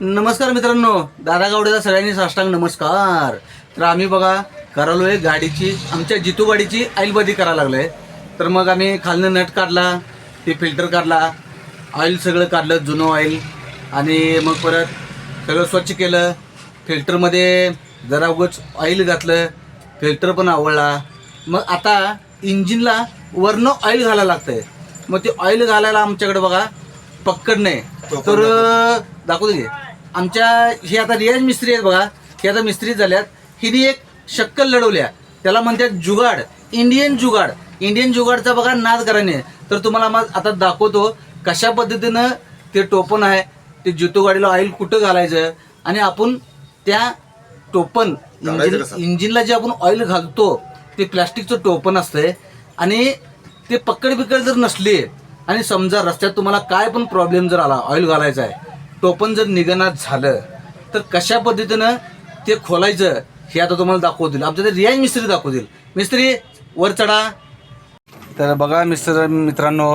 नमस्कार मित्रांनो दादा गावडेचा सगळ्यांनी साष्टांग नमस्कार. तर आम्ही बघा करालो आहे गाडीची आमच्या जितू गाडीची आईलबदी करायला लागलोय. तर मग आम्ही खालनं नट काढला ते फिल्टर काढला ऑइल सगळं काढलं जुनं ऑइल आणि मग परत सगळं स्वच्छ केलं. फिल्टरमध्ये जरा उगच ऑइल घातलं. फिल्टर पण आवडला. मग आता इंजिनला वरनं ऑइल घालायला लागतं आहे मग ते ऑइल घालायला आमच्याकडे बघा पक्कड नाही. तर दाखवतो घे आमच्या हे आता रियाज मिस्त्री आहेत बघा. हे आता मिस्त्री झाल्यात. हिने एक शक्कल लढवल्या. त्याला म्हणतात जुगाड. इंडियन जुगाड. इंडियन जुगाडचा बघा नाद कराने. तर तुम्हाला मग आता दाखवतो कशा पद्धतीनं ते टोपण आहे. ते जितो गाडीला ऑइल कुठं घालायचं? आणि आपण त्या टोपण इंजिन इंजिनला जे आपण ऑइल घालतो ते प्लॅस्टिकचं टोपण असतंय. आणि ते पकड बिकड जर नसली आणि समजा रस्त्यात तुम्हाला काय पण प्रॉब्लेम जर आला ऑइल घालायचा आहे टोपन जर निघणार झालं तर कशा पद्धतीनं ते खोलायचं हे आता तुम्हाला दाखवतील. आमच्या ते रियाज मिस्त्री दाखवतील. मिस्त्री वर चढा. तर बघा मिस्टर मित्रांनो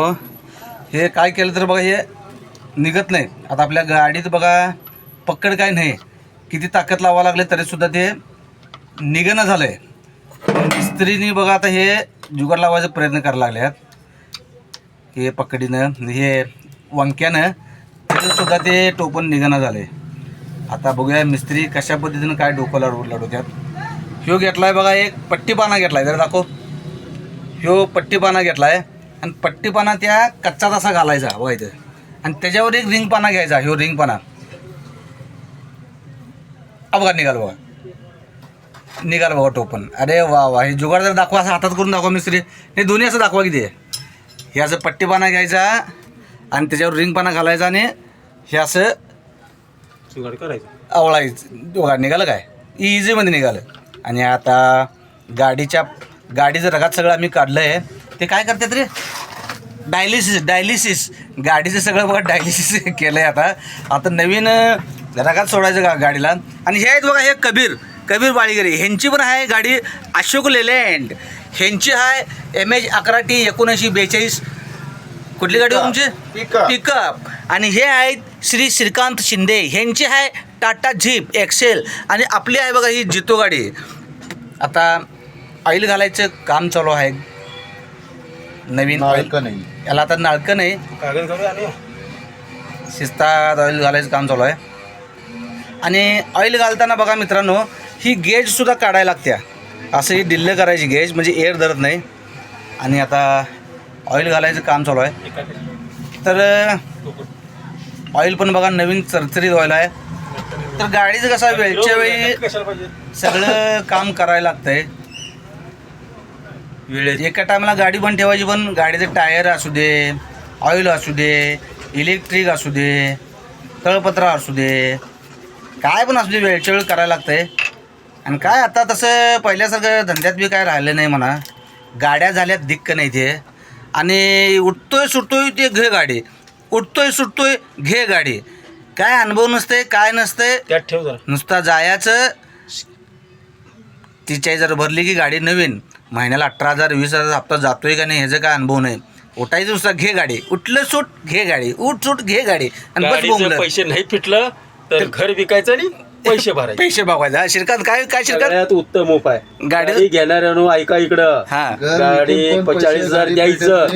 हे काय केलं तर बघा हे निघत नाही. आता आपल्या गाडीत बघा पकड काय नाही. किती ताकद लावा लागले तरीसुद्धा ते निघणं झालं आहे मिस्त्रीनी बघा आता हे जुगाड लावायचा प्रयत्न करायला लागल्यात. हे पकडीनं हे वंक्यानं सुद्धा ते टोपण निघाना झालं आहे आता बघूया मिस्त्री कशा पद्धतीनं काय डोकं लढवत लढवत्यात ह्यो घेतलाय बघा एक पट्टीपाना घेतलाय जरा दाखव. ह्यो पट्टीपाना घेतलाय आणि पट्टीपाना त्या कच्चा तसा घालायचा बघा इथं. आणि त्याच्यावर एक रिंगपाना घ्यायचा ह्यो रिंगपाना अपघात निघाल बघा. निघाल बघा टोपण. अरे वा वा हे जुगाड जर दाखवा असं हातात करून दाखवा मिस्त्री. हे दोन्ही असं दाखवा किती हे असं पट्टीपाना घ्यायचा आणि त्याच्यावर रिंग पाना घालायचा आणि हे असं जुगाड करायचं. आवळायचं. निघालं काय? इझीमध्ये निघालं. आणि आता गाडीच्या गाडीचं रगात सगळं आम्ही काढलं आहे ते काय करतात रे? डायलिसिस डायलिसिस गाडीचं सगळं बघा डायलिसिस केलं आहे आता. आता नवीन रगात सोडायचं गा गाडीला. आणि हे आहेत बघा हे कबीर. कबीर बाळीगिरी. ह्यांची पण आहे गाडी अशोक लेलँड. ह्यांची आहे एम एच अकरा टी एकोणऐंशी बेचाळीस. कुठली गाडी तुमची? पिकअप. पिकअप आणि हे आहेत श्री श्रीकांत शिंदे. ह्यांची आहे टाटा झीप एक्सेल आणि आपली आहे बघा ही जितो गाडी. आता ऑइल घालायचं काम चालू आहे. नवीन ऑइल. नाळकं नाही. याला आता नाळकं नाही. शिस्तात ऑइल घालायचं काम चालू आहे. आणि ऑइल घालताना बघा मित्रांनो ही गेजसुद्धा काढायला लागत्या. असं ही डिल्ल करायची गेज म्हणजे एअर धरत नाही. आणि आता ऑइल घालायचं काम चालू आहे. तर ऑइल पण बघा नवीन चरचरीत ऑइल आहे. तर गाडीचं कसं वेळच्या वेळी सगळं काम करायला लागतंय. वेळेत. एका टायमाला गाडी पण ठेवायची पण गाडीचे टायर असू दे ऑइल असू दे इलेक्ट्रिक असू दे तळपत्र असू दे काय पण असू दे वेळच्या वेळ करायला लागतंय. आणि काय आता तसं पहिल्यासारखं धंद्यात बी काय राहिलं नाही म्हणा. गाड्या झाल्यात दिक्क नाही ते. आणि उठतोय सुटतोय ते घे गाडी. उठतोय सुटतोय घे गाडी. काय अनुभव नसते काय नसते त्यात ठेव जरा. नुसता जायचं. तिच्या जर भरली की गाडी नवीन. महिन्याला अठरा हजार वीस हजार हप्ता जातोय का नाही ह्याचा काय अनुभव नाही. उठायचं नुसतं घे गाडी. उठलं सुट घे गाडी. उठ सुट घे गाडी. आणि बस गाडीचे बोंबलं पैसे नाही फिटलं तर घर विकायचं आणि पैसे भरायचे. पैसे बघायचा. शिरकात काय काय शिरकात? सगळ्यात उत्तम उपाय. गाडी- गाडी घेणाऱ्यानो ऐका इकडं. हा. गाडी घरी पण चाळीस हजार द्यायचं.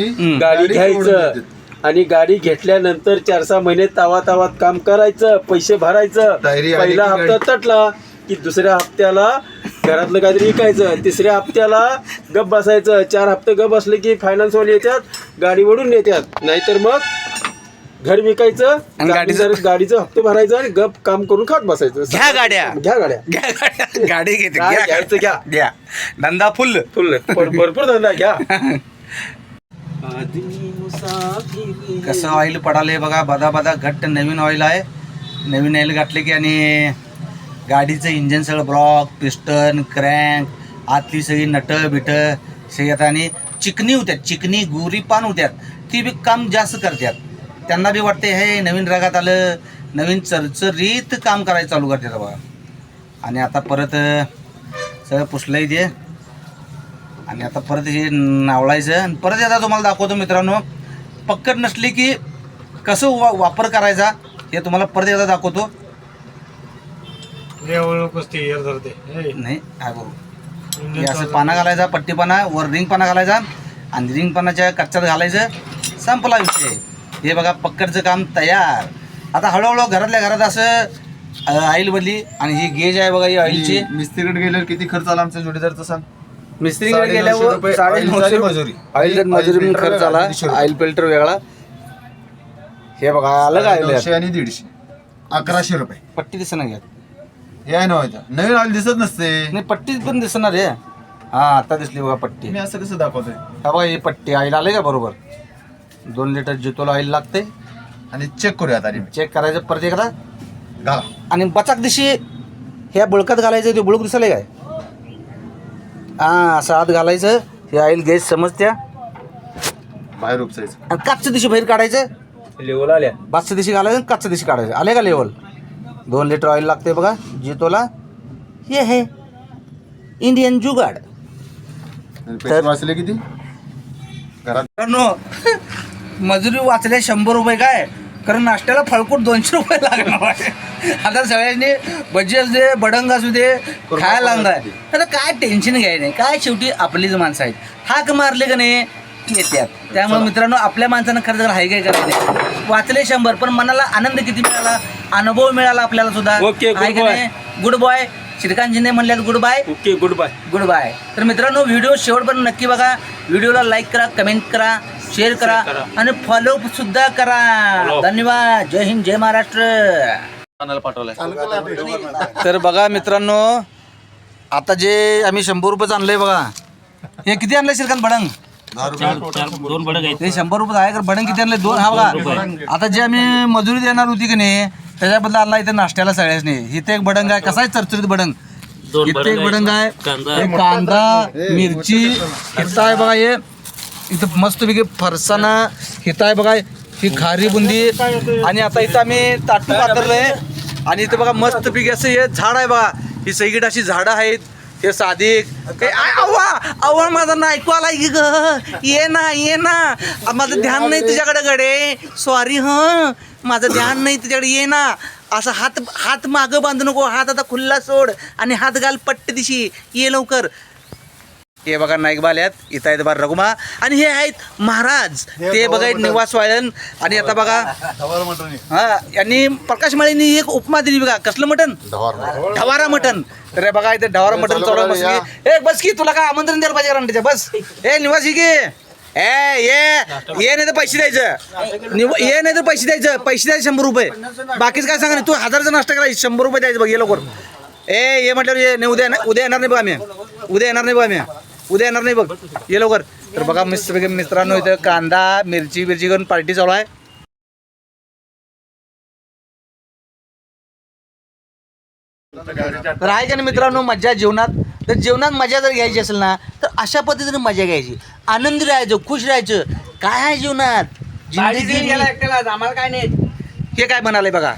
गाडी घ्यायचं. आणि गाडी घेतल्यानंतर चार सहा महिने तावा तावात काम करायचं पैसे भरायचं. डायरी आली पहिला की हप्ता गाडी- तटला की दुसऱ्या हप्त्याला घरातलं काहीतरी विकायचं. तिसऱ्या हप्त्याला गप बसायचं. चार हप्ते गप बसले की फायनान्स वाले येतात गाडी वडून येतात नाहीतर मग घर विकायचं आणि गाडीचं- गाडीचं गाडीचं हप्ते भरायचं आणि गप काम करून खात बसायचं. घ्या गाड्या. घ्या गाड्या. घ्या गाडी गाडी घेते. काय घ्या. घ्यायचं घ्या. द्या धंदा फुल फुल भरपूर धंदा घ्या. कसं ऑइल पडाले बघा. बदा बदा घट्ट नवीन ऑइल आहे. नवीन ऑइल घातले की आणि गाडीचं इंजन सगळं ब्लॉक पिस्टन क्रँक आतली सगळी नटं बिटं सगळी आता आणि चिकनी होत्यात. चिकनी गुरी पान होत्यात. ती बी काम जास्त करतात त्यांना बी वाटते हे नवीन रागात आलं नवीन चरचरीत काम करायचं चालू करतात बघा आणि आता परत सगळं पुसलंय ते. आणि आता परत हे नावळायचं आणि परत आता तुम्हाला दाखवतो मित्रांनो पक्कड नसली की कसं वा वापर करायचा हे तुम्हाला परत एकदा दाखवतो. नाही आहे बरोबर हे असं पाना घालायचा पट्टी पाना वर रिंग पाना घालायचा आणि रिंग पानाच्या कच्च्यात घालायचं. संपला विषय. हे बघा पक्कडचं काम तयार. आता हळूहळू घरातल्या घरात असं ऑइल बदली आणि ही गेज आहे बघा ही ऑइलची मिस्त्रीकडे गेल्यावर किती खर्च आला आमच्या जोडीदारचा सांग? मिस्त्रीकडे गेल्यावर साडे नऊशे मजुरी. ऑइल मजुरी फिल्टर खर्च वेगळा, आला. ऑइल फिल्टर वेगळा. हे बघा आलं काय नऊशे आणि दीडशे. अकराशे रुपये. पट्टी दिसणार घ्या हे आहे नव्हतं नवीन ऑइल दिसत नसते. नाही पट्टी पण दिसणार आहे. हा आता दिसली बघा पट्टी. मी असं कसं दाखवतोय? हा बघा ही पट्टी. ऑइल आले का बरोबर? दोन लिटर जितोला ऑइल लागते. आणि चेक करूयात आधी. चेक करायचं परत एकदा. घाला. आणि बचाक दिशी ह्या बुळकात घालायचं ते बुळक दिसले काय? हा असं आत घालायचं. हे ऑइल गॅस समजत्या? बाहेर उपसायचं. आणि काचच्या दिशी बाहेर काढायचं. लेवल आल्या. बाचच्या दिशी घालायचं आणि काचच्या दिशी काढायचं. आले का लेवल दोन लिटर ऑइल लागते बघा जितोला. हे आहे इंडियन जुगाड. आणि पैसे वाचले किती? घरात मित्रांनो मजुरी वाचल्या शंभर रुपये काय? कारण नाश्त्याला फळकूट दोनशे रुपये लागणार आहे. आता सगळ्यांनी भजी असू दे बडंग असू दे खायला लागणार आता काय टेन्शन घ्याय नाही. काय शेवटी आपलीच माणसं आहेत. हाक मारले का नाही? येत्यात. त्यामुळे मित्रांनो आपल्या माणसानं खर्च करा हाय काय करायचं वाचले शंभर पण मनाला आनंद किती मिळाला? अनुभव मिळाला आपल्याला सुद्धा. Okay, good हाय का boy. नाही? गुड बॉय श्रीकांतजीने म्हणले good bye okay good bye good bye तर मित्रांनो व्हिडिओ शेवटपर्यंत नक्की बघा. व्हिडिओला लाईक करा कमेंट करा. शेअर करा आणि फॉलो सुद्धा करा. धन्यवाद. जय हिंद जय महाराष्ट्र. तर बघा मित्रांनो आता जे आम्ही शंभर रुपये आणलंय बघा. हे किती आणलंय श्रीकांत? भडंग हे शंभर रुपये आहे तर भडंग किती आणले दोन. हा बघा. आता जे आम्ही मजुरी देणार होती की नाही त्याच्याबद्दल आणला इथे नाश्त्याला सगळ्याच नाही इथे एक भडंग आहे. कसा आहे चरचरीत भडंग इथे एक भडंग आहे. कांदा. मिरची इथं आहे बघा हे? इथं मस्तपैकी फरसाणा इथं आहे बघा ही खारी बुंदी आणि आता इथं आम्ही ताटू पातरलंय आणि इथं बघा मस्तपैकी असं हे झाड आहे बघा ही सगळी अशी झाडं आहेत. हे साधिक आव्हा आव्हा अव्वा माझा ना ऐकू आलाय की ग? ये ना ये ना. माझं ध्यान नाही तुझ्याकडे गडे. सॉरी ह. माझं ध्यान नाही तुझ्याकडे. ये ना. असं हात हात मागं बांधू नको. हात आता खुल्ला सोड. आणि हात घाल पट्ट दिशी. ये लवकर. हे बघा नाईक आल्यात इथं आहेत बघा रघुमा. आणि हे आहेत महाराज. ते बघा आहेत निवास वाळन आणि आता बघा हा यांनी प्रकाश माळींनी एक उपमा दिली बघा. कसलं मटण? ढवारा मटण. तर हे बघा इथे ढवारा मटण चढवा बसली ए बस की तुला काय आमंत्रण द्यायला पाहिजे रांडेच्या बस. ए निवासी की. ए ये. ये नाही तर पैसे द्यायचं. निव- ये नाही तर पैसे द्यायचं. पैसे द्यायचे शंभर रुपये. बाकीच काय सांगा तू हजारचा नाश्ता करायची शंभर रुपये द्यायचं बघ ये लवकर. ए ये म्हटल्यावर ये. नाही उद्या येणार- उद्या येणार नाही बघ आम्ही. उद्या येणार नाही बघ आम्ही. उद्या येणार नाही बघ. ये लवकर. तर बघा मिस्टर मित्रांनो इथं कांदा मिरची बिरची करून पार्टी चालू आहे. तर आहे का नाही मित्रांनो मजा जीवनात तर जीवनात मजा जर घ्यायची असेल ना तर अशा पद्धतीने मजा घ्यायची. आनंदी राहायचं खुश राहायचं. काय आहे जीवनात आम्हाला काय नाही. हे काय म्हणाले बघा?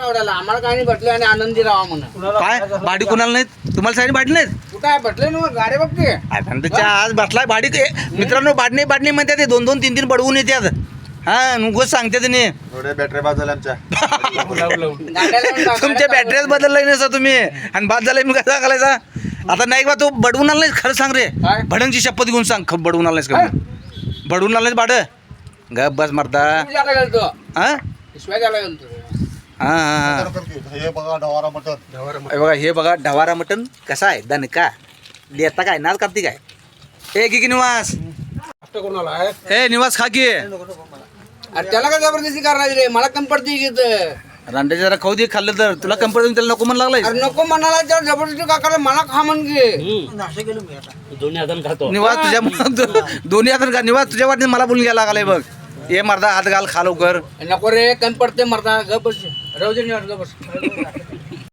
आम्हाला काय नाही भेटले आणि आनंदी राहा म्हणून. काय? भाडी कुणाला नाहीत? तुम्हाला साडी भाडी नाहीत? ना गाडी आता त्याच्या आज बसलाय भाडी के- मित्रांनो बाडणे बाडणे म्हणतात ते दोन दोन तीन तीन बडवून येतात हा नुकच सांगते त्याने एवढ्या बॅटऱ्या बाद झाल्या आमच्या. तुमच्या बॅटरीज बदललाय नसा तुम्ही. आणि बाद झालाय मी काय सांगायचा आता नाही बा तू बडवून आणलाय खरं सांग रे. काय? भडंगची शपथ घेऊन सांग ख- बडवून आणलायस का बडवून आणलायस भाड ग बस मरता हा? द्यायला गेलतो. हा हा हा. हे बघा डवारा मटन हे बघा हे बघा ढवारा मटन कसा आहे? दणका देता काय? नाच करते काय? हे की की निवास हे निवास खा की. अरे त्याला काय जबरदस्ती करणार रे? मला कमी पडते घेत रांड्याच्या जरा खाऊ दे खाल्लं तर. तुला कंपनी त्याला नको म्हणून लागलाय. अरे नको म्हणाला त्याला जबरदस्ती का करायला मला खा म्हण घे निवास तुझ्या दोन्ही हातात का निवास तुझ्या वाटणे मला बोलून घ्यायला लागलाय बघ. ये मर्दा हात घाल खा लवकर. नको रे कमी पडते मरता ग बस. राहू दे निवांत, बस.